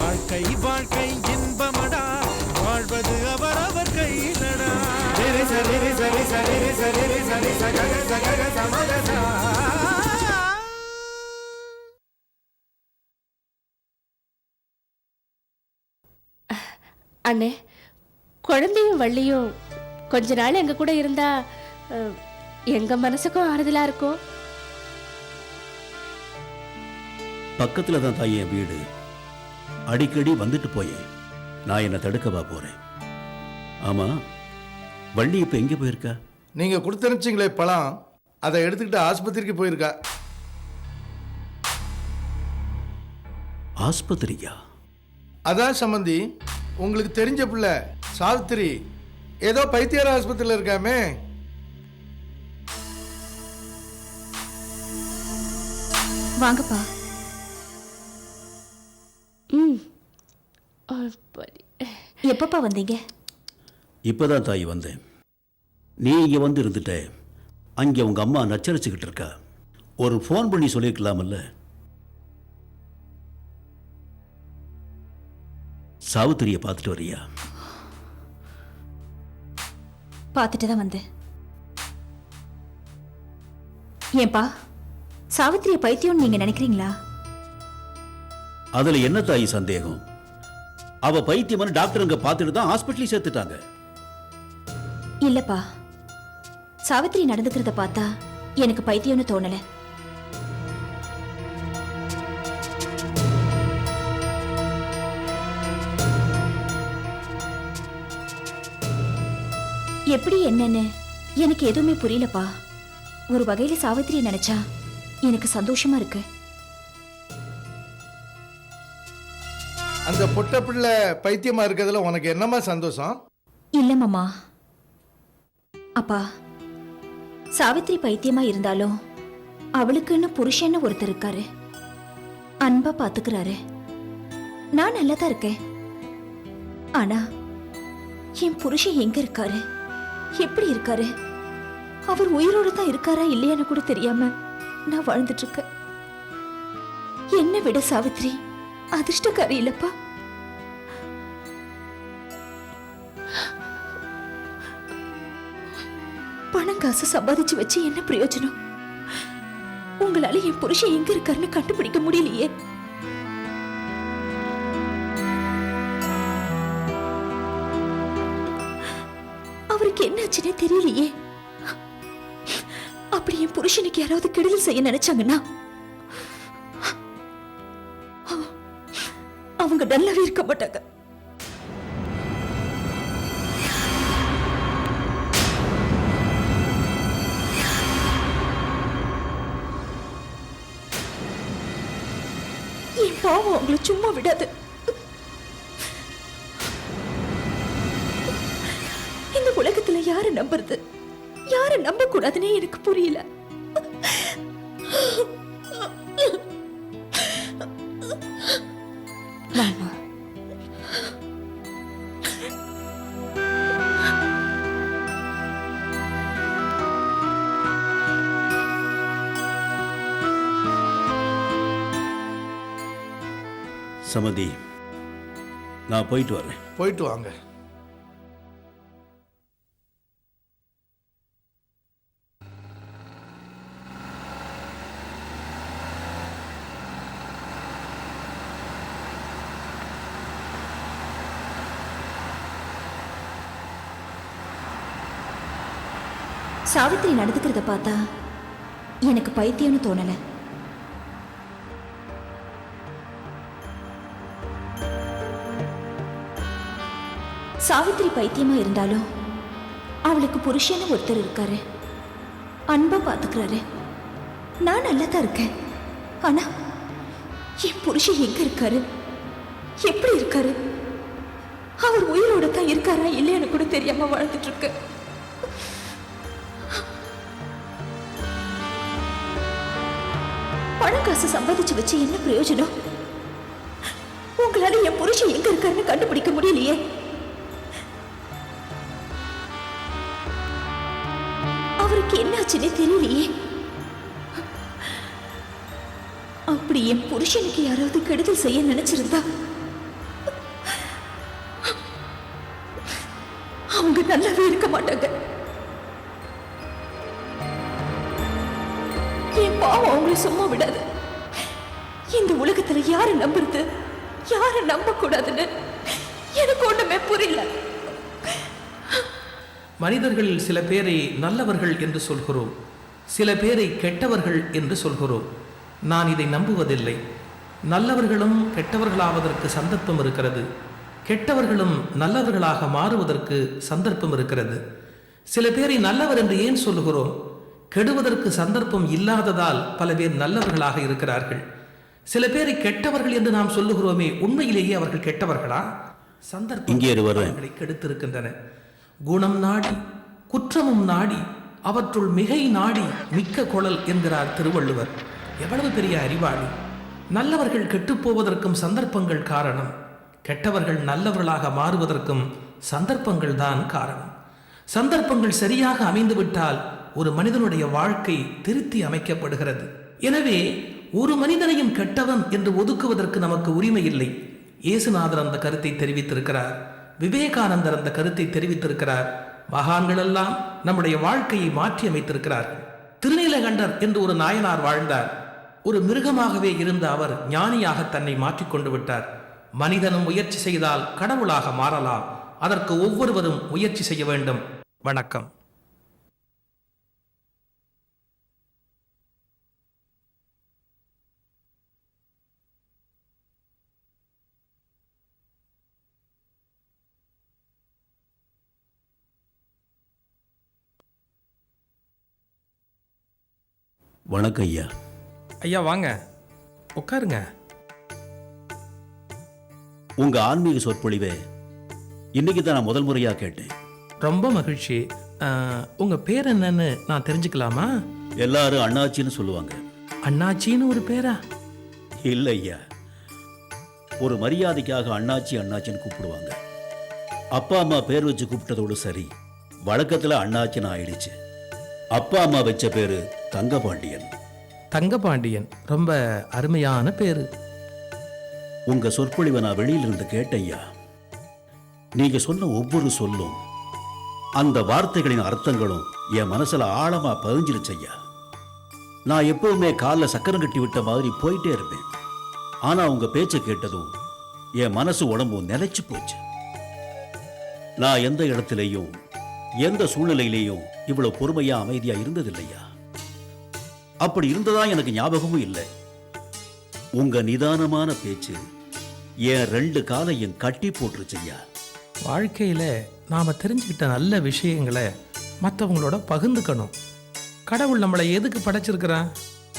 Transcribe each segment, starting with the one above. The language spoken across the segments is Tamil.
வாழ்க்கை வாழ்க்கை இன்பமடா. வாழ்வது அவரவர் கையிலடா. சரி சரி சரி சரி சரி சரி சகக சகக சமகசா அண்ணே குழந்தையும் வள்ளியும் கொஞ்ச நாள் எங்க கூட இருந்தா எங்க மனசுக்கும் ஆறுதலா இருக்கும். பக்கத்துல தான் தாய் என் வீடு. அடிக்கடி வந்துட்டு போயேன். நான் என்ன தடுக்கவா போறேன். ஆமா வள்ளி இப்ப எங்க போயிருக்கா? நீங்க கொடுத்தனுச்சிங்களே பழம். அதை எடுத்துக்கிட்டு ஆஸ்பத்திரிக்கு போயிருக்கா. ஆஸ்பத்திரியா? அதான் சம்பந்தி உங்களுக்கு தெரிஞ்ச பிள்ளை சாவித்திரி ஏதோ பைத்தியார ஆஸ்பத்திரியில் இருக்காமே. வாங்கப்பா. ம். எப்பப்பா வந்தீங்க? இப்பதான் தாய் வந்தேன். நீ இங்க வந்து இருந்துட்ட. அங்க உங்க அம்மா நச்சரிச்சுக்கிட்டு இருக்கா. ஒரு ஃபோன் பண்ணி சொல்லியிருக்கலாமல்ல சாவித்திரியை பார்த்துட்டு வரியா? பார்த்துட்டு தான் வந்தேன். ஏன்பா? சாவித்திரிய பைத்தியம்னு நீங்க நினைக்கிறீங்களா? அதுல என்ன தாய் சந்தேகம்? அவ பைத்தியமான டாக்டருங்க பார்த்துட்டு தான் ஹாஸ்பிட்டலையும் சேர்த்துட்டாங்க. இல்லப்பா. சாவித்திரி நடந்துக்கிறத பார்த்தா எனக்கு பைத்தியம்னு தோணல. எப்படி என்னன்னு எனக்கு எதுவுமே புரியலப்பா. ஒரு வகையில சாவித்திரியை நினைச்சா எனக்கு சந்தோஷமா இருக்கு. அந்த பொட்ட பிள்ளை பைத்தியமா இருக்கிறதுல உனக்கு என்னம்மா சந்தோஷம்? இல்ல மாமா. அப்பா சாவித்திரி பைத்தியமா இருந்தாலும் அவளுக்குன்னு புருஷன்னு ஒருத்தர் இருக்காரு. அன்பா பாத்துக்கிறாரு. நான் நல்லா தான் இருக்கேன். ஆனா என் புருஷன் எங்க இருக்காரு? எப்படி இருக்காரு? அவர் உயிரோட தான் இருக்காரா இல்லையான்னு கூட தெரியாம நான் வாழ்ந்துட்டு என்னை விட சாவித்ரி அதிர்ஷ்டக்காரி இல்லப்பா பணம் காசு சம்பாதிச்சு வச்சு என்ன பிரயோஜனம்? உங்களால என் புருஷன் எங்க இருக்காருன்னு கண்டுபிடிக்க முடியலையே. அவருக்கு என்னாச்சுன்னே தெரியலையே. அப்படி என் புருஷனுக்கு யாராவது கெடுதல் செய்ய நினைச்சாங்கன்னா அவங்க நல்லாவே இருக்க மாட்டாங்க. என் பாவம் அவங்கள சும்மா விடாது. இந்த உலகத்துல யாரை நம்புறது? யாரை நம்ப கூடாதுன்னே எனக்கு புரியல. சமதி நான் போயிட்டு வரேன். போயிட்டு வாங்க. சாவித்திரி நடந்துக்கிறத பார்த்தா எனக்கு பைத்தியம்னு தோணல. சாவித்திரி பைத்தியமா இருந்தாலும் அவளுக்கு புருஷன்னு ஒருத்தர் இருக்காரு. அன்பா பார்த்துக்கிறாரு நான் நல்லா தான் இருக்கேன். ஆனா என் புருஷன் எங்க இருக்காரு? எப்படி இருக்காரு? அவர் உயிரோட தான் இருக்காரா இல்லையான்னு கூட தெரியாம வாழ்ந்துட்டு இருக்கேன் பணம் காசு சம்பாதிச்சு வச்சு என்ன பிரயோஜனம்? உங்களால என் புருஷன் எங்க இருக்காருன்னு கண்டுபிடிக்க முடியலையே. அவருக்கு என்னாச்சுன்னே தெரியலையே. அப்படி என் புருஷனுக்கு யாராவது கெடுதல் செய்ய நினைச்சிருந்தா என் பாவம் அவங்கள சும்மா விடாது. இந்த உலகத்துல யார நம்புறது? யார நம்ப கூடாதுன்னு எனக்கு ஒண்ணுமே புரியல. மனிதர்களில் சில பேரை நல்லவர்கள் என்று சொல்கிறோம். சில பேரை கெட்டவர்கள் என்று சொல்கிறோம். நான் இதை நம்புவதில்லை. நல்லவர்களும் கெட்டவர்களாவதற்கு சந்தர்ப்பம் இருக்கிறது. கெட்டவர்களும் நல்லவர்களாக மாறுவதற்கு சந்தர்ப்பம் இருக்கிறது. சில பேரை நல்லவர் என்று ஏன் சொல்லுகிறோம் கெடுவதற்கு சந்தர்ப்பம் இல்லாததால் பல பேர் நல்லவர்களாக இருக்கிறார்கள். சில பேரை கெட்டவர்கள் என்று நாம் சொல்லுகிறோமே உண்மையிலேயே அவர்கள் கெட்டவர்களா? சந்தர்ப்பம். அவர்களை கெடுத்திருக்கின்றன. குணம் நாடி குற்றமும் நாடி அவற்றுள் மிகை நாடி மிக்க குழல் என்கிறார் திருவள்ளுவர். எவ்வளவு பெரிய அறிவாளி. நல்லவர்கள் கெட்டுப்போவதற்கும் சந்தர்ப்பங்கள் காரணம். கெட்டவர்கள் நல்லவர்களாக மாறுவதற்கும் சந்தர்ப்பங்கள் தான் காரணம். சந்தர்ப்பங்கள் சரியாக அமைந்துவிட்டால் ஒரு மனிதனுடைய வாழ்க்கை திருத்தி அமைக்கப்படுகிறது. எனவே ஒரு மனிதனையும் கெட்டவன் என்று ஒதுக்குவதற்கு நமக்கு உரிமை இல்லை. இயேசுநாதர் அந்த கருத்தை தெரிவித்திருக்கிறார். விவேகானந்தர் அந்த கருத்தை தெரிவித்திருக்கிறார். மகான்கள் எல்லாம் நம்முடைய வாழ்க்கையை மாற்றி அமைத்திருக்கிறார்கள். திருநீலகண்டர் என்று ஒரு நாயனார் வாழ்ந்தார். ஒரு மிருகமாகவே இருந்த அவர் ஞானியாக தன்னை மாற்றிக்கொண்டு விட்டார். மனிதனும் முயற்சி செய்தால் கடவுளாக மாறலாம். அதற்கு ஒவ்வொருவரும் முயற்சி செய்ய வேண்டும். வணக்கம். வணக்கம் ஐயா. ஐயா வாங்க. உட்காருங்க. உங்க ஆன்மீக சொற்பொழிவை இன்னைக்கு தான் நான் முதல் முறையா கேட்டேன். ரொம்ப மகிழ்ச்சி. அஹ், உங்க பேர் என்னன்னு நான் தெரிஞ்சுக்கலாமா? எல்லாரும் அண்ணாச்சின்னு சொல்லுவாங்க. அண்ணாச்சின்னு ஒரு பேரா? இல்லை ஐயா. ஒரு மரியாதைக்காக அண்ணாச்சி அண்ணாச்சின்னு கூப்பிடுவாங்க. அப்பா அம்மா பேர் வச்சு கூப்பிட்டதோடு சரி. வழக்கத்தில் அண்ணாச்சின்னு ஆயிடுச்சு. அப்பா அம்மா வச்ச பேரு தங்கபாண்டியன். தங்கபாண்டியன் ரொம்ப அருமையான பேரு. உங்க சொற்பொழிவை நான் வெளியிலிருந்து கேட்டேன் ஐயா நீங்க சொன்ன ஒவ்வொரு சொல்லும் அந்த வார்த்தைகளின் அர்த்தங்களும் என் மனசுல ஆழமா பதிஞ்சிருச்சு ஐயா நான் எப்பவுமே காலில் சக்கரம் கட்டி விட்ட மாதிரி போயிட்டே இருப்பேன். ஆனா உங்க பேச்சை கேட்டதும் என் மனசு உடம்பும் நிலைச்சு போச்சு. நான் எந்த இடத்திலேயும் எந்த சூழ்நிலையிலேயும் இவ்வளவு பொறுமையா அமைதியா இருந்ததில்லையா? அப்படி இருந்ததா எனக்கு ஞாபகமும் இல்லை. உங்க நிதானமான பேச்சு என் ரெண்டு காலையும் கட்டி போட்டுருச்சையா வாழ்க்கையில நாம தெரிஞ்சுக்கிட்ட நல்ல விஷயங்களை மற்றவங்களோட பகிர்ந்துக்கணும். கடவுள் நம்மளை எதுக்கு படைச்சிருக்கிறான்?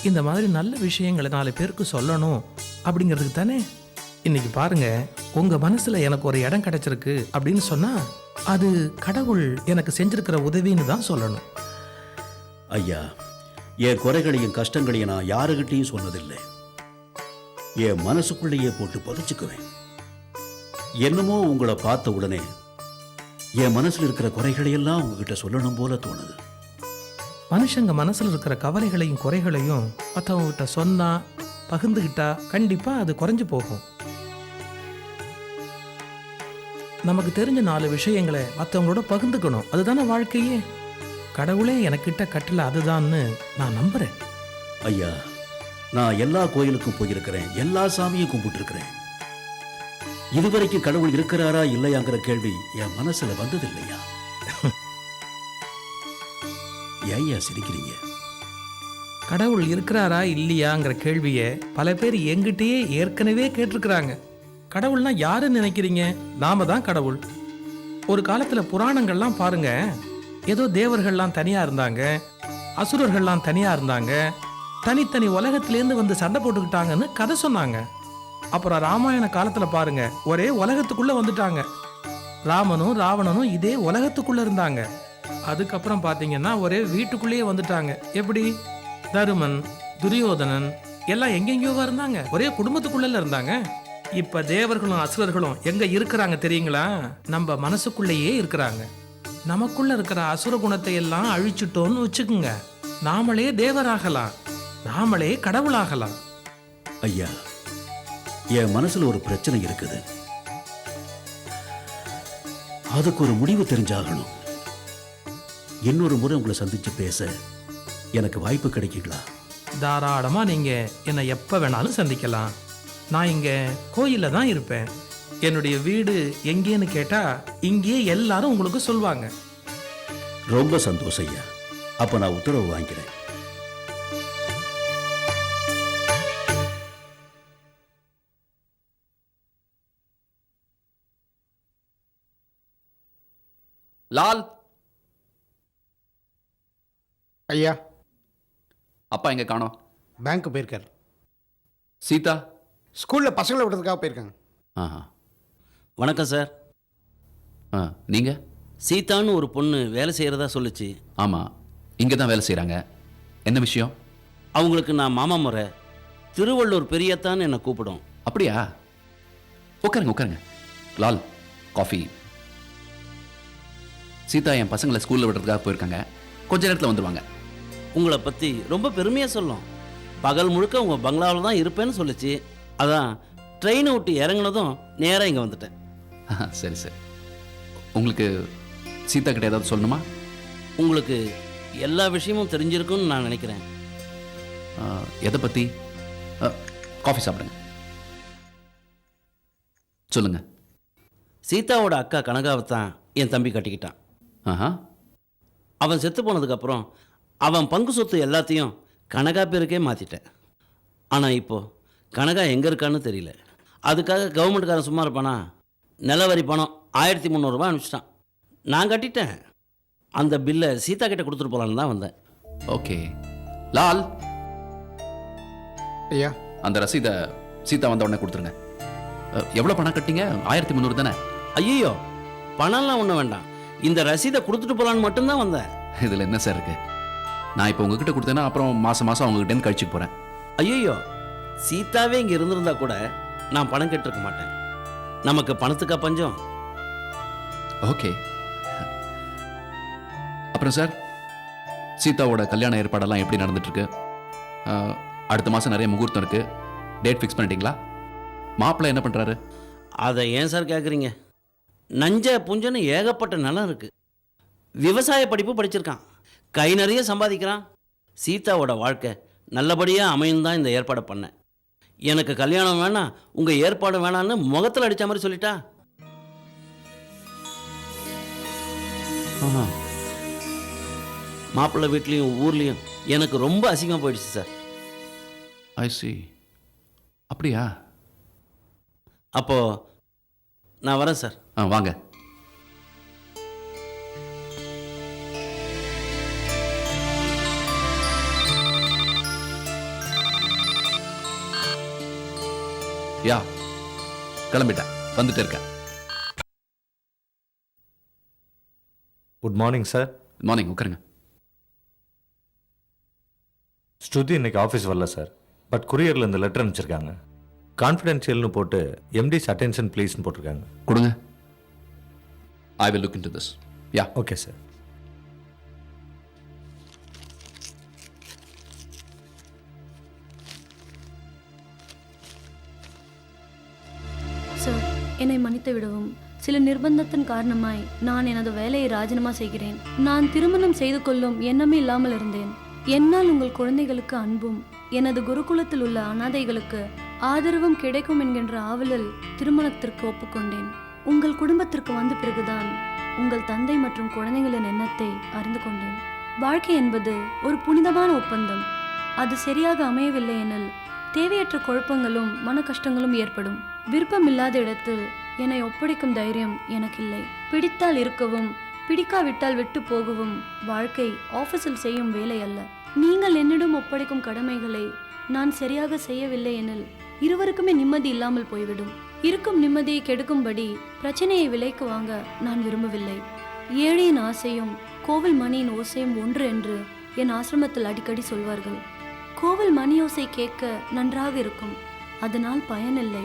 இந்த மாதிரி நல்ல விஷயங்களை நாலு பேருக்கு சொல்லணும் அப்படிங்கிறதுக்கு தானே? இன்னைக்கு பாருங்க உங்க மனசுல எனக்கு ஒரு இடம் கிடைச்சிருக்கு அப்படின்னு சொன்னா அது கடவுள் எனக்கு செஞ்சிருக்கிற உதவின்னு தான் சொல்லணும். ஐயா என் குறைகளையும் கஷ்டங்களையும் நான் யாருகிட்டையும் சொன்னதில்லை. என் மனசுக்குள்ளேயே போட்டு புதைச்சிக்குவேன். என்னமோ உங்களை பார்த்த உடனே என் மனசில் இருக்கிற குறைகளையெல்லாம் உங்ககிட்ட சொல்லணும் போல தோணுது. மனுஷங்க மனசுல இருக்கிற கவலைகளையும் குறைகளையும் மற்றவங்ககிட்ட சொன்னா பகிர்ந்துகிட்டா கண்டிப்பா அது குறைஞ்சு போகும். நமக்கு தெரிஞ்ச நாலு விஷயங்களை மற்றவங்களோட பகிர்ந்துக்கணும். அதுதானே வாழ்க்கையே? கடவுளே எனக்கிட்ட கட்டல அதுதான்னு நான் நம்புறேன். ஐயா நான் எல்லா கோயிலுக்கும் போயிருக்கிறேன் எல்லா சாமியும் கும்பிட்டுருக்கிறேன். இதுவரைக்கும் கடவுள் இருக்கிறாரா இல்லையாங்கிற கேள்வி என் மனசுல வந்ததில்லையா? ஏய்யா சிரிக்கிறீங்க? கடவுள் இருக்கிறாரா இல்லையாங்கிற கேள்வியை பல பேர் எங்கிட்டயே ஏற்கனவே கேட்டிருக்கிறாங்க. கடவுள்னா யாருன்னு நினைக்கிறீங்க? நாம தான் கடவுள். ஒரு காலத்துல புராணங்கள்லாம் பாருங்க. ஏதோ தேவர்கள்லாம் தனியா இருந்தாங்க அசுரர்கள்லாம் தனியா இருந்தாங்க தனித்தனி உலகத்திலேருந்து வந்து சண்டை போட்டுக்கிட்டாங்கன்னு கதை சொன்னாங்க. அப்புறம் ராமாயண காலத்துல பாருங்க ஒரே உலகத்துக்குள்ள வந்துட்டாங்க. ராமனும் ராவணனும் இதே உலகத்துக்குள்ள இருந்தாங்க. அதுக்கப்புறம் பாத்தீங்கன்னா ஒரே வீட்டுக்குள்ளேயே வந்துட்டாங்க. எப்படி? தருமன் துரியோதனன் எல்லாம் எங்கெங்கேயோவா இருந்தாங்க? ஒரே குடும்பத்துக்குள்ள இருந்தாங்க. இப்ப தேவர்களும் அசுரர்களும் எங்க இருக்கிறாங்க தெரியுங்களா? நம்ம மனசுக்குள்ளேயே இருக்கிறாங்க. நமக்குள்ள இருக்கிற அசுர குணத்தை எல்லாம் அழிச்சிட்டோம்னு வச்சுக்குங்க. நாமளே தேவராகலாம். நாமளே கடவுளாகலாம். ஐயா என் மனசுல ஒரு பிரச்சனை இருக்குது. அதுக்கு ஒரு முடிவு தெரிஞ்சாகணும். இன்னொரு முறை உங்களை சந்திச்சு பேச எனக்கு வாய்ப்பு கிடைக்குங்களா? தாராளமா நீங்க என்னை எப்ப வேணாலும் சந்திக்கலாம். நான் இங்க கோயில்ல தான் இருப்பேன். என்னுடைய வீடு எங்கேன்னு கேட்டா இங்கேயே எல்லாரும் உங்களுக்கு சொல்லுவாங்க ரொம்ப சந்தோஷம் ஐயா. அப்ப நான் உத்தரவு வாங்கிக்கிறேன். லால். ஐயா. அப்பா எங்க காணோம்? பேங்க் போயிருக்காரு. சீதா. ஸ்கூலில் பசங்களை விடுறதுக்காக போயிருக்காங்க. ஆஹா. வணக்கம் சார் ஆ நீங்க? சீதான்னு ஒரு பொண்ணு வேலை செய்கிறதா சொல்லுச்சு. ஆமா இங்க தான் வேலை செய்றாங்க. என்ன விஷயம்? அவங்களுக்கு நான் மாமா முறை திருவள்ளூர் பெரியத்தான்னு என்னை கூப்பிடும். அப்படியா? உட்காருங்க உட்காருங்க. லால் காஃபி. சீதா என் பசங்களை ஸ்கூல்ல விடுறதுக்காக போயிருக்காங்க. கொஞ்ச நேரத்தில் வந்துருவாங்க. உங்களை பற்றி ரொம்ப பெருமையாக சொல்லும். பகல் முழுக்க உங்கள் பங்களாவில் தான் இருப்பேன்னு சொல்லுச்சு. அதான் ட்ரெயினை விட்டு இறங்குனதும் நேராக இங்கே வந்துட்டேன். சரி சரி. உங்களுக்கு சீதா கிட்ட ஏதாவது சொல்லணுமா? உங்களுக்கு எல்லா விஷயமும் தெரிஞ்சிருக்கும்னு நான் நினைக்கிறேன். எதை ஆ, காஃபி சாப்பிடுங்க. சொல்லுங்க. சீதாவோட அக்கா கனகாவை தான் என் தம்பி கட்டிக்கிட்டான். ஆஹா. அவன் செத்து போனதுக்கப்புறம் அவன் பங்கு சொத்து எல்லாத்தையும் கனகா பேருக்கே மாற்றிட்டேன் ஆனால் இப்போ கனகா எங்கே இருக்கான்னு தெரியல. அதுக்காக கவர்மெண்ட்காரன் சும்மா இருப்பானா? நிலவரி பணம் ஆயிரத்தி முந்நூறுரூவா அனுப்பிச்சிட்டான். நான் கட்டிட்டேன். அந்த பில்லை சீதா கிட்ட கொடுத்துட்டு போகலான்னு தான் வந்தேன். ஓகே. லால். ஐயா. அந்த ரசீதை சீதா வந்த உடனே கொடுத்துருங்க. அ, எவ்வளவு பணம் கட்டிங்க? ஆயிரத்தி முந்நூறு தானே? ஐயோ பணம்லாம் ஒன்றும் வேண்டாம். இந்த ரசீதை கொடுத்துட்டு போகலான்னு மட்டும்தான் வந்தேன். இதுல என்ன சார் இருக்கு? நான் இப்போ உங்ககிட்ட கொடுத்தேன்னா அப்புறம் மாசம் மாசம் அவங்ககிட்ட கழிச்சுக்கு போறேன். ஐயோ சீதாவே இங்கே இருந்திருந்தா கூட நான் பணம் கேட்டிருக்க மாட்டேன். நமக்கு பணத்துக்கா பஞ்சம்? ஓகே. அப்புறம் சார் சீதாவோட கல்யாண ஏற்பாடெல்லாம் எப்படி நடந்துட்டு இருக்கு அ, அடுத்த மாசம் நிறைய முகூர்த்தம் இருக்கு. டேட் ஃபிக்ஸ் பண்ணிட்டீங்களா? மாப்பிள்ளை என்ன பண்றாரு? அதை ஏன் சார் கேட்குறீங்க நஞ்ச புஞ்சன்னு ஏகப்பட்ட நிலம் இருக்கு. விவசாய படிப்பு படிச்சிருக்கான். கை நிறைய சம்பாதிக்கிறான். சீதாவோட வாழ்க்கை நல்லபடியாக அமையும் தான் இந்த ஏற்பாடை பண்ணேன். எனக்கு கல்யாணம் வேணாம் உங்கள் ஏற்பாடு வேணான்னு முகத்தில் அடித்த மாதிரி சொல்லிட்டா. மாப்பிள்ளை வீட்லேயும் ஊர்லேயும் எனக்கு ரொம்ப அசிங்கமாக போயிடுச்சு சார். ஐ சி அப்படியா? அப்போது நான் வரேன் சார். ஆ வாங்க. யா கிளம்பிட்டேன். வந்துட்டு இருக்கேன். குட் மார்னிங் சார் மார்னிங் உட்காருங்க. ஸ்ருதி இன்னைக்கு ஆஃபீஸ் வரல சார் பட் குரியரில் இந்த லெட்டர் அனுப்பிச்சிருக்காங்க. கான்ஃபிடென்ஷியல்னு போட்டு எம்டிஸ் அட்டென்ஷன் ப்ளீஸ்னு போட்டிருக்காங்க. கொடுங்க. I will look into this yeah okay sir சில நிர்பந்தத்தின் காரணமாய் நான் எனது வேலையை ராஜினாமா செய்கிறேன். நான் திருமணம் செய்து கொள்ளும் எண்ணமே இல்லாமல் இருந்தேன். என்னால் உங்கள் குழந்தைகளுக்கு அன்பும் எனது குருகுலத்தில் உள்ள அனாதைகளுக்கு ஆதரவும் கிடைக்கும் என்கின்ற ஆவலில் திருமணத்திற்கு ஒப்புக்கொண்டேன். உங்கள் குடும்பத்திற்கு வந்த பிறகுதான் உங்கள் தந்தை மற்றும் குழந்தைகளின் எண்ணத்தை அறிந்து கொண்டேன். வாழ்க்கை என்பது ஒரு புனிதமான ஒப்பந்தம். அது சரியாக அமையவில்லை எனில் தேவையற்ற குழப்பங்களும் மன கஷ்டங்களும் ஏற்படும். விருப்பமில்லாத இடத்தில் என்னை ஒப்படைக்கும் தைரியம் எனக்கில்லை. பிடித்தால் இருக்கவும் பிடிக்காவிட்டால் விட்டு போகவும் வாழ்க்கை ஆபீஸில் செய்யும் வேலை அல்ல. நீங்கள் என்னிடம் ஒப்படைக்கும் கடமைகளை நான் சரியாக செய்யவில்லை எனில் இருவருக்குமே நிம்மதி இல்லாமல் போய்விடும். இருக்கும் நிம்மதியை கெடுக்கும்படி பிரச்சனையை விலைக்கு வாங்க நான் விரும்பவில்லை. ஏழையின் ஆசையும் கோவில் மணியின் ஓசையும் ஒன்று என்று என் ஆசிரமத்தில் அடிக்கடி சொல்வார்கள். கோவில் மணி ஓசை கேட்க நன்றாக இருக்கும். அதனால் பயனில்லை.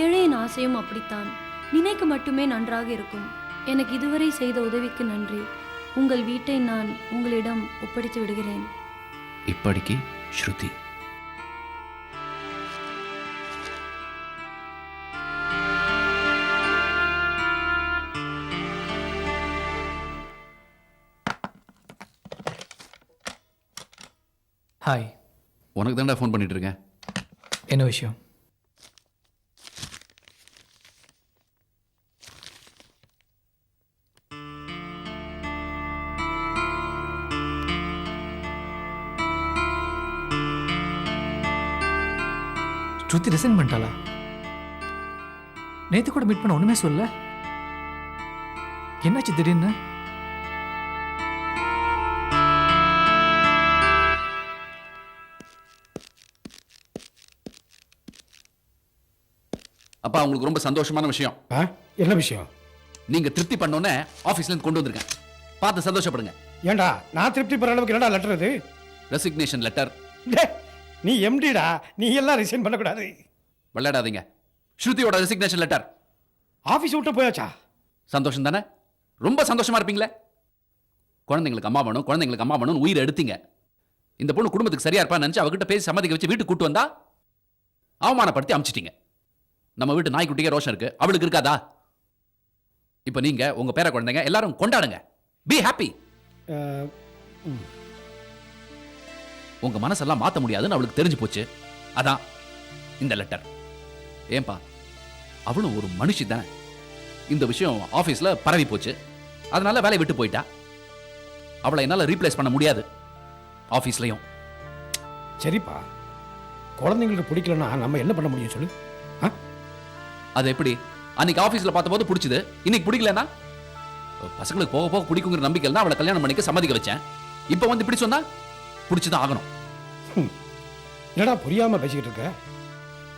ஏழையின் ஆசையும் அப்படித்தான். நினைக்க மட்டுமே நன்றாக இருக்கும். எனக்கு இதுவரை செய்த உதவிக்கு நன்றி. உங்கள் வீட்டை நான் உங்களிடம் ஒப்படைத்து விடுகிறேன். இப்படிக்கு ஸ்ருதி. ஹாய் உனக்கு தான்டா ஃபோன் பண்ணிட்டு இருக்கேன். என்ன விஷயம்? ஸ்ருதி ரிசைன் பண்ணிட்டாளா? நேத்து கூட மீட் பண்ண ஒண்ணுமே சொல்ல என்னாச்சு திடீர்னு? அப்பா உங்களுக்கு ரொம்ப சந்தோஷமான விஷயம். ஆ? என்ன விஷயம்? நீங்க திருப்தி பண்ணோன்னே ஆஃபீஸ்ல இருந்து கொண்டு வந்திருக்கேன். பார்த்து சந்தோஷப்படுங்க. ஏன்டா நான் திருப்தி பெற அளவுக்கு என்னடா லெட்டர் இது ரெசிக்னேஷன் லெட்டர் நீ எம்டிடா நீ எல்லாம் ரிசைன் பண்ணக்கூடாது. விளையாடாதீங்க. ஸ்ருதியோட ரெசிக்னேஷன் லெட்டர் ஆஃபீஸ் விட்டு போயாச்சா? சந்தோஷம் தானே? ரொம்ப சந்தோஷமா இருப்பீங்களே? குழந்தைங்களுக்கு அம்மா வேணும் குழந்தைங்களுக்கு அம்மா வேணும் உயிரை எடுத்தீங்க. இந்த பொண்ணு குடும்பத்துக்கு சரியா இருப்பான்னு நினைச்சு அவகிட்ட பேசி சம்மதிக்க வச்சு வீட்டுக்கு கூட்டு வந்தா அவமானப்படுத்தி அமிச்சிட்டீங்க. நம்ம வீட்டு நாய்க்குட்டிக்கே ரோஷம் இருக்கு. அவளுக்கு இருக்காதா? இப்போ நீங்க உங்க பேர குழந்தைங்க எல்லாரும் கொண்டாடுங்க. பி ஹாப்பி உங்க மனசெல்லாம் மாத்த முடியாதுன்னு அவளுக்கு தெரிஞ்சு போச்சு. அதான் இந்த லெட்டர் ஏன்பா அவளும் ஒரு மனுஷி தானே. இந்த விஷயம் ஆபீஸ்ல பரவி போச்சு. அதனால வேலையை விட்டு போயிட்டா. அவளை என்னால ரீப்ளேஸ் பண்ண முடியாது ஆபீஸ்லயும் சரிப்பா. குழந்தைங்களுக்கு பிடிக்கலன்னா நம்ம என்ன பண்ண முடியும் சொல்லு. அது எப்படி? அன்னைக்கு ஆபீஸ்ல பார்த்தபோது பிடிச்சது. இன்னைக்கு பிடிக்கலனா பசங்களுக்கு போக போக பிடிக்குங்கிற நம்பிக்கை தான் அவளை கல்யாணம் பண்ணிக்க சம்மதிக்க வச்சேன். இப்போ வந்து இப்படி சொன்னா? பிடிச்சுதான் ஆகணும். என்னடா புரியாம பேசிக்கிட்டு இருக்க?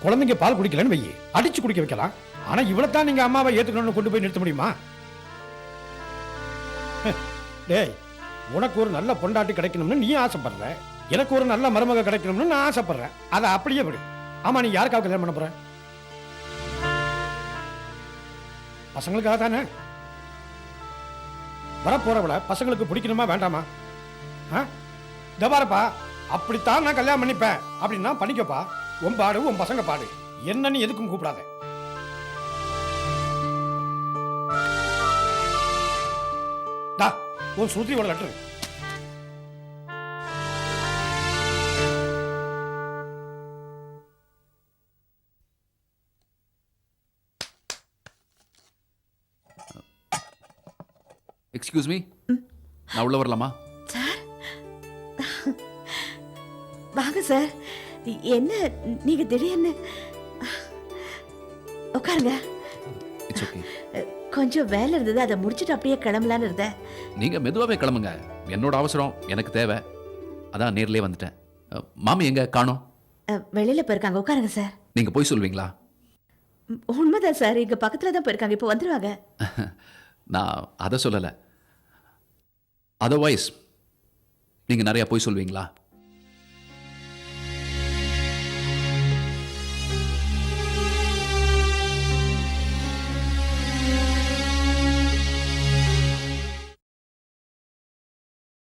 குழந்தைங்க பால் குடிக்கலன்னு வை அடிச்சு குடிக்க வைக்கலாம். ஆனா இவ்வளவுதான் நீங்க அம்மாவை ஏத்துக்கணும்னு கொண்டு போய் நிறுத்த முடியுமா? டேய் உனக்கு ஒரு நல்ல பொண்டாட்டி கிடைக்கணும்னு நீ ஆசைப்படுற. எனக்கு ஒரு நல்ல மருமக கிடைக்கணும்னு நான் ஆசைப்படுறேன். அதை அப்படியே விடு. ஆமா நீ யாருக்காக கல்யாணம் பண்ண போற? பசங்களுக்காக தானே? வரப்போறவளை பசங்களுக்கு பிடிக்கணுமா வேண்டாமா? ஆ? இந்த பாருப்பா அப்படித்தான் நான் கல்யாணம் பண்ணிப்பேன். அப்படின்னா பண்ணிக்கப்பா. உன் பாடு உன் பசங்க பாடு. என்ன நீ எதுக்கும் கூப்பிடாத. டா உன் ஸ்ருதியோட லெட்டரு எக்ஸ்கியூஸ் மீ நான் உள்ள வரலாமா? சார். என்ன நீங்க திடீர்னு உட்காருங்க. கொஞ்சம் வேலை இருந்தது அதை முடிச்சுட்டு அப்படியே கிளம்பலான்னு இருந்தேன். நீங்க மெதுவாவே கிளம்புங்க. என்னோட அவசரம் எனக்கு தேவை. அதான் நேர்லயே வந்துட்டேன். மாமி எங்க? காணோம். வெளியில போயிருக்காங்க. உட்காருங்க சார். நீங்க போய் சொல்வீங்களா? உண்மைதான் சார். இங்க பக்கத்துல தான் போயிருக்காங்க. இப்போ வந்துருவாங்க. நான் அதை சொல்லலை. அதர்வைஸ் நீங்கள் நிறையா போய் சொல்வீங்களா?